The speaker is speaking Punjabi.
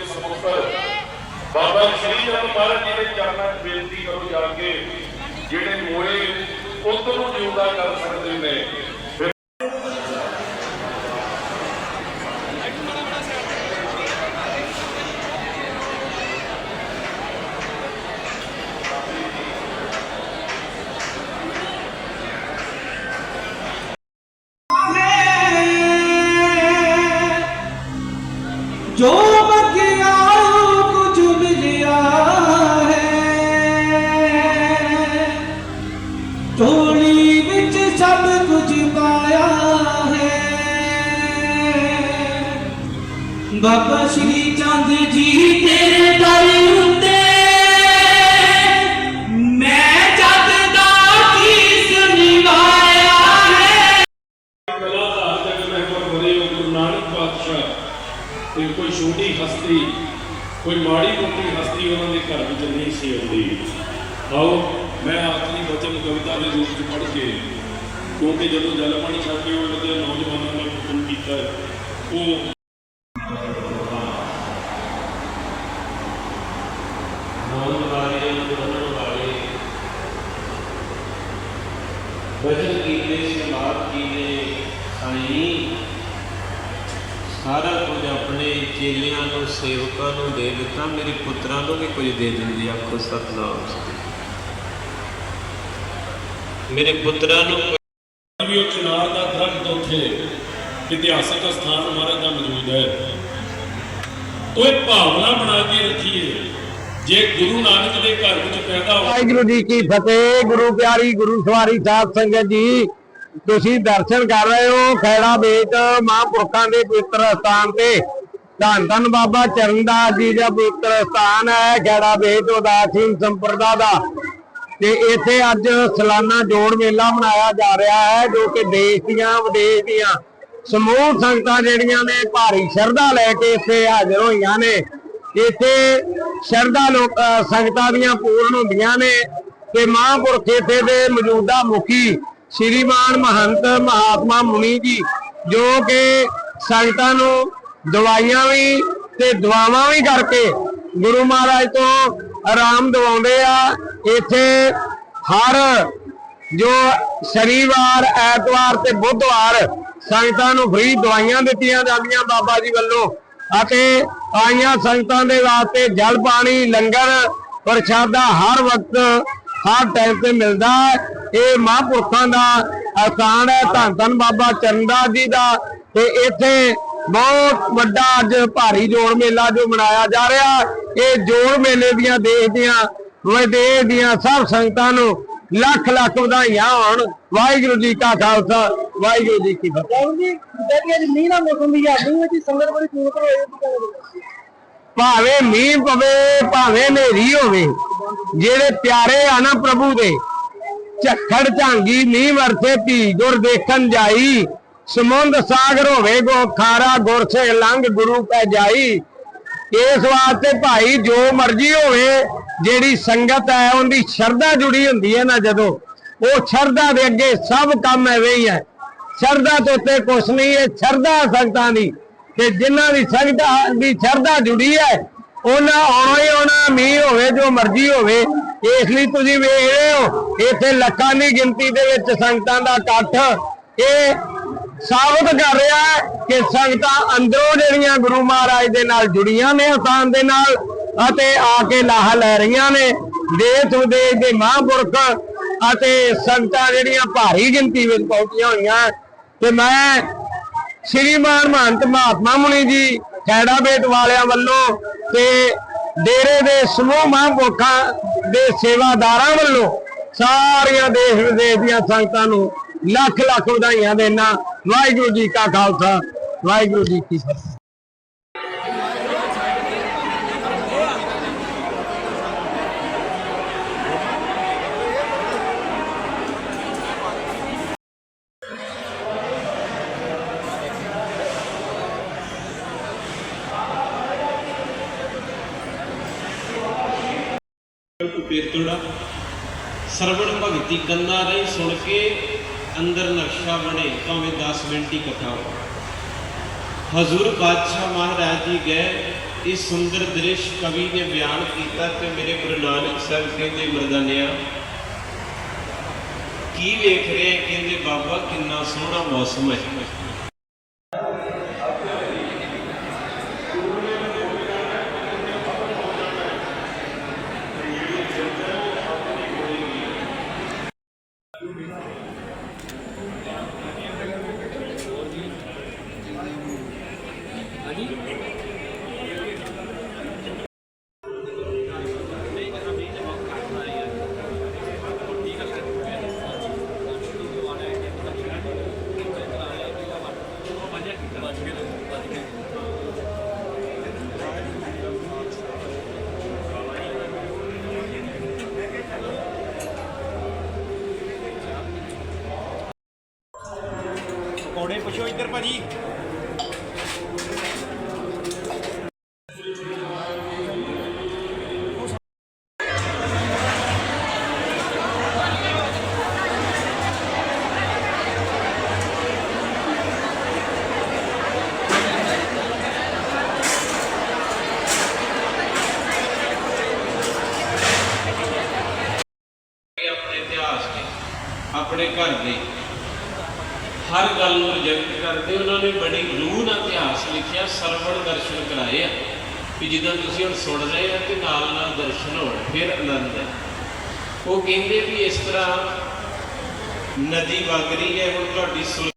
ਦੇ ਸਪੁੱਤਰ ਬਾਬਾ ਸ਼੍ਰੀ ਚੰਦ ਮਹਾਰਾਜ ਜੀ ਦੇ ਚਰਨਾਂ 'ਚ ਬੇਨਤੀ ਕਰੋ ਜਾ ਕੇ ਜਿਹੜੇ ਮੋਏ ਪੁੱਤ ਨੂੰ ਜਿਉਂਦਾ ਕਰ ਸਕਦੇ ਨੇ ਝੋਲੀ ਵਿੱਚ ਸਭ ਕੁਝ ਪਾਇਆ ਹੈ। ਬਾਬਾ ਸ਼੍ਰੀ ਚੰਦ ਜੀ ਤੇਰੇ ਦਰ ਉੱਤੇ ਤੇ ਕੋਈ ਛੋਟੀ ਹਸਤੀ, ਕੋਈ ਮਾੜੀ ਮੋਟੀ ਹਸਤੀ ਉਹਨਾਂ ਦੇ ਘਰ ਵਿੱਚ ਨਹੀਂ ਸੀ ਆਉਂਦੀ। ਆਓ ਮੈਂ ਆਪਣੀ ਬਚਨ ਕਵਿਤਾ ਦੇ ਰੂਪ ਵਿੱਚ ਪੜ੍ਹ ਕੇ, ਕਿਉਂਕਿ ਜਦੋਂ ਜਲ ਪਾਣੀ ਛੱਡ ਕੇ ਉਹ ਨੌਜਵਾਨਾਂ ਨੇ ਹੁਕਮ ਕੀਤਾ ਉਹ ਹੋਣ ਵਾਲੇ ਬਣਨ ਕੀਤੇ ਸਾਈਂ। ਸਾਰਾ ਕੁਝ ਆਪਣੇ ਚੇਲਿਆਂ ਨੂੰ, ਸੇਵਕਾਂ ਨੂੰ ਦੇ ਦਿੱਤਾ, ਮੇਰੇ ਪੁੱਤਰਾਂ ਨੂੰ ਵੀ ਕੁਝ ਦੇ ਦਿੰਦੀ ਆਖੋ ਸਤਨਾਮ। ਸ੍ਰੀ ਮੇਰੇ ਪੁੱਤਰਾਂ ਨੂੰ ਵੀ ਉਹ ਚਿਨਾਰ ਦਾ ਦਰਖਤ ਉੱਥੇ ਇਤਿਹਾਸਕ ਸਥਾਨ ਮਹਾਰਾਜ ਦਾ ਮੌਜੂਦ ਹੈ। ਉਹ ਇਹ ਭਾਵਨਾ ਬਣਾ ਕੇ ਰੱਖੀਏ ਜੇ ਗੁਰੂ ਨਾਨਕ ਦੇ ਘਰ ਵਿੱਚ ਪੈਦਾ ਹੋ ਵਾਹਿਗੁਰੂ ਜੀ ਕੀ ਫਤਿਹ ਗੁਰੂ ਪਿਆਰੀ ਗੁਰੂ ਸਵਾਰੀ ਸਾਧ ਸੰਗਤ ਜੀ। ਤੁਸੀਂ ਦਰਸ਼ਨ ਕਰ ਰਹੇ ਹੋ ਖੈੜਾ ਬੇਟ ਮਹਾਂਪੁਰਖਾਂ ਦੇ ਪਵਿੱਤਰ ਸਥਾਨ ਤੇ। ਧੰਨ ਧੰਨ ਬਾਬਾ ਚਰਨਦਾਸ ਜੀ ਦਾ ਪਵਿੱਤਰ ਸਥਾਨ ਹੈ ਖੈੜਾ ਬੇਟ ਉਦਾਸੀਨ ਸੰਪਰਦਾ ਦਾ। ਤੇ ਇੱਥੇ ਅੱਜ ਸਾਲਾਨਾ ਜੋੜ ਮੇਲਾ ਮਨਾਇਆ ਜਾ ਰਿਹਾ ਹੈ, ਜੋ ਕਿ ਦੇਸ਼ ਦੀਆਂ, ਵਿਦੇਸ਼ ਦੀਆਂ ਸਮੂਹ ਸੰਗਤਾਂ ਜਿਹੜੀਆਂ ਨੇ, ਭਾਰੀ ਸ਼ਰਧਾ ਲੈ ਕੇ ਇੱਥੇ ਹਾਜ਼ਰ ਹੋਈਆਂ ਨੇ। ਇੱਥੇ ਸ਼ਰਧਾ ਲੋਕ ਸੰਗਤਾਂ ਦੀਆਂ ਪੂਰਨ ਹੁੰਦੀਆਂ ਨੇ ਤੇ ਮਹਾਂਪੁਰਖ ਇੱਥੇ ਦੇ ਮੌਜੂਦਾ ਮੁਖੀ ਸ਼੍ਰੀਮਾਨ ਮਹੰਤ ਮਹਾਤਮਾ ਮੁਨੀ ਜੀ, ਜੋ ਕਿ ਸੰਗਤਾਂ ਨੂੰ ਦਵਾਈਆਂ ਵੀ ਤੇ ਦੁਆਵਾਂ ਵੀ ਕਰਕੇ ਗੁਰੂ ਮਹਾਰਾਜ ਤੋਂ ਆਰਾਮ ਦਿਵਾਉਂਦੇ ਆ। ਇੱਥੇ ਹਰ ਜੋ ਸ਼ਨੀਵਾਰ, ਐਤਵਾਰ ਤੇ ਬੁੱਧਵਾਰ ਸੰਗਤਾਂ ਨੂੰ ਫ੍ਰੀ ਦਵਾਈਆਂ ਦਿੱਤੀਆਂ ਜਾਂਦੀਆਂ ਬਾਬਾ ਜੀ ਵੱਲੋਂ ਅਤੇ ਆਈਆਂ ਸੰਗਤਾਂ ਦੇ ਵਾਸਤੇ ਜਲ ਪਾਣੀ, ਲੰਗਰ, ਪ੍ਰਸ਼ਾਦਾ ਹਰ ਵਕਤ, ਹਰ ਟਾਈਮ ਤੇ ਮਿਲਦਾ ਹੈ। ਇਹ ਮਹਾਂਪੁਰਖਾਂ ਦਾ ਅਸਥਾਨ ਹੈ ਧੰਨ ਧੰਨ ਬਾਬਾ ਚਰਨਦਾਸ ਜੀ ਦਾ ਤੇ ਇੱਥੇ ਬਹੁਤ ਵੱਡਾ ਅੱਜ ਭਾਰੀ ਜੋੜ ਮੇਲਾ ਜੋ ਮਨਾਇਆ ਜਾ ਰਿਹਾ ਇਹ ਜੋੜ ਮੇਲੇ ਦੀਆਂ ਦੇਸ਼ ਦੀਆਂ ਵਿਦੇਸ਼ ਦੀਆਂ ਸਭ ਸੰਗਤਾਂ ਨੂੰ ਲੱਖ ਲੱਖ ਵਧਾਈਆਂ ਹੋਣ। ਵਾਹਿਗੁਰੂ ਜੀ ਕਾ ਖਾਲਸਾ ਵਾਹਿਗੁਰੂ ਜੀ ਕੀ ਫਤਿਹ। ਜੀ ਜਿਹੜੀ ਅੱਜ ਮੀਂਹ ਦਾ ਮੌਸਮ ਵੀ ਆ ਮੀਂਹ ਵਿੱਚ ਸੰਗਤ ਬੜੀ ਪੂਰਤ ਹੋਈ ਭਾਵੇਂ ਮੀਂਹ ਪਵੇ ਭਾਵੇਂ ਹਨੇਰੀ ਹੋਵੇ ਜਿਹੜੇ ਪਿਆਰੇ ਆ ਨਾ ਪ੍ਰਭੂ ਦੇ ਝੱਖੜ ਝਾਂਗੀ ਮੀਂਹ ਵਰਸੇ ਧੀ ਗੁਰ ਦੇਖਣ ਜਾਈ ਸਮੁੰਦ ਸਾਗਰ ਹੋਵੇ ਗੋ ਖਾਰਾ ਗੁਰ ਸੇ ਲੰਘ ਗੁਰੂ ਪੈ ਜਾਈ ਇਸ ਵਾਸਤੇ ਭਾਈ ਜੋ ਮਰਜ਼ੀ ਹੋਵੇ, ਜਿਹੜੀ ਸੰਗਤ ਹੈ, ਉਹਦੀ ਸ਼ਰਧਾ ਜੁੜੀ ਹੁੰਦੀ ਹੈ ਨਾ ਜਦੋਂ। ਉਹ ਸ਼ਰਧਾ ਦੇ ਅੱਗੇ ਸਭ ਕੰਮ ਐਵੇਂ ਹੀ ਹੈ। ਸ਼ਰਧਾ ਤੋਂ ਉੱਤੇ ਕੁਛ ਨਹੀਂ ਹੈ ਸ਼ਰਧਾ ਸੰਗਤਾਂ ਦੀ। ਤੇ ਜਿਨ੍ਹਾਂ ਦੀ ਸੰਗਤਾਂ, ਦੀ ਸ਼ਰਧਾ ਜੁੜੀ ਹੈ, ਉਹਨਾਂ ਆਉਣਾ ਹੀ ਆਉਣਾ, ਮੀਂਹ ਹੋਵੇ, ਜੋ ਮਰਜ਼ੀ ਹੋਵੇ, ਇਸ ਲਈ ਤੁਸੀਂ ਵੇਖ ਰਹੇ ਹੋ, ਇੱਥੇ ਲੱਖਾਂ ਦੀ ਗਿਣਤੀ ਦੇ ਵਿੱਚ ਸੰਗਤਾਂ ਦਾ ਇਕੱਠ। ਇਹ ਸਾਬਤ ਕਰ ਰਿਹਾ ਹੈ ਕਿ ਸੰਗਤਾਂ ਅੰਦਰੋਂ ਜਿਹੜੀਆਂ ਗੁਰੂ ਮਹਾਰਾਜ ਦੇ ਨਾਲ ਜੁੜੀਆਂ ਨੇ ਆਸਾਨ ਦੇ ਨਾਲ ਅਤੇ ਆ ਕੇ ਲਾਹਾ ਲੈ ਰਹੀਆਂ ਨੇ, ਦੇਸ਼ ਵਿਦੇਸ਼ ਦੇ ਮਹਾਂਪੁਰਖ ਅਤੇ ਸੰਗਤਾਂ ਜਿਹੜੀਆਂ ਭਾਰੀ ਗਿਣਤੀ ਵਿੱਚ ਪਹੁੰਚੀਆਂ ਹੋਈਆਂ ਤੇ ਮੈਂ ਸ੍ਰੀ ਮਾਨ ਮਹੰਤ ਮਹਾਤਮਾ ਮੁਨੀ ਜੀ, ਖੈੜਾ ਬੇਟ ਵਾਲਿਆਂ ਵੱਲੋਂ ਤੇ ਡੇਰੇ ਦੇ ਸਮੂਹ ਮਹਾਂਪੁਰਖਾਂ ਦੇ ਸੇਵਾਦਾਰਾਂ ਵੱਲੋਂ ਸਾਰੀਆਂ ਦੇਸ਼ ਵਿਦੇਸ਼ ਦੀਆਂ ਸੰਗਤਾਂ ਨੂੰ ਲੱਖ ਲੱਖ ਵਧਾਈਆਂ ਦੇਣਾ ਵਾਹਿਗੁਰੂ ਜੀ ਕਾ ਖਾਲਸਾ, ਵਾਹਿਗੁਰੂ ਜੀ ਕੀ ਫਤਿਹ। ਪੇਤੜਾ ਸਰਵਣ ਭਗਤੀ ਕੰਨਾਂ ਰਹੀ ਸੁਣ ਕੇ ਅੰਦਰ ਨਕਸ਼ਾ ਬਣੇ ਭਾਵੇਂ 10 ਮਿੰਟ ਹੀ ਕਥਾ ਹੋ ਹਜ਼ੂਰ ਬਾਦਸ਼ਾਹ ਮਹਾਰਾਜ ਜੀ ਗਏ, ਇਹ ਸੁੰਦਰ ਦ੍ਰਿਸ਼ ਕਵੀ ਨੇ ਬਿਆਨ ਕੀਤਾ ਤੇ ਮੇਰੇ ਗੁਰੂ ਨਾਨਕ ਸਾਹਿਬ ਕਹਿੰਦੇ, ਮਰਦਾਨਿਆ, ਕੀ ਵੇਖ ਰਹੇ? ਕਹਿੰਦੇ, ਬਾਬਾ, ਕਿੰਨਾ ਸੋਹਣਾ ਮੌਸਮ ਹੈ। ਪਕੌੜੇ ਪੁੱਛੋ ਇੱਧਰ ਭਾਜੀ। ਆਪਣੇ ਘਰ ਦੇ। ਹਰ ਗੱਲ ਨੂੰ ਰਿਜੈਕਟ ਕਰਦੇ, ਉਹਨਾਂ ਨੇ ਬੜੀ ਰੂਹ ਨਾਲ ਇਤਿਹਾਸ ਲਿਖਿਆ, ਸਰਵਣ ਦਰਸ਼ਨ ਕਰਾਏ ਆ। ਵੀ ਜਿੱਦਾਂ ਤੁਸੀਂ ਹੁਣ ਸੁਣ ਰਹੇ ਆ ਤੇ ਨਾਲ ਨਾਲ ਦਰਸ਼ਨ ਹੋਣ, ਫਿਰ ਆਨੰਦ ਹੈ। ਉਹ ਕਹਿੰਦੇ ਵੀ ਇਸ ਤਰ੍ਹਾਂ ਨਦੀ ਵਗ ਰਹੀ ਹੈ, ਹੁਣ ਤੁਹਾਡੀ ਸੁਣ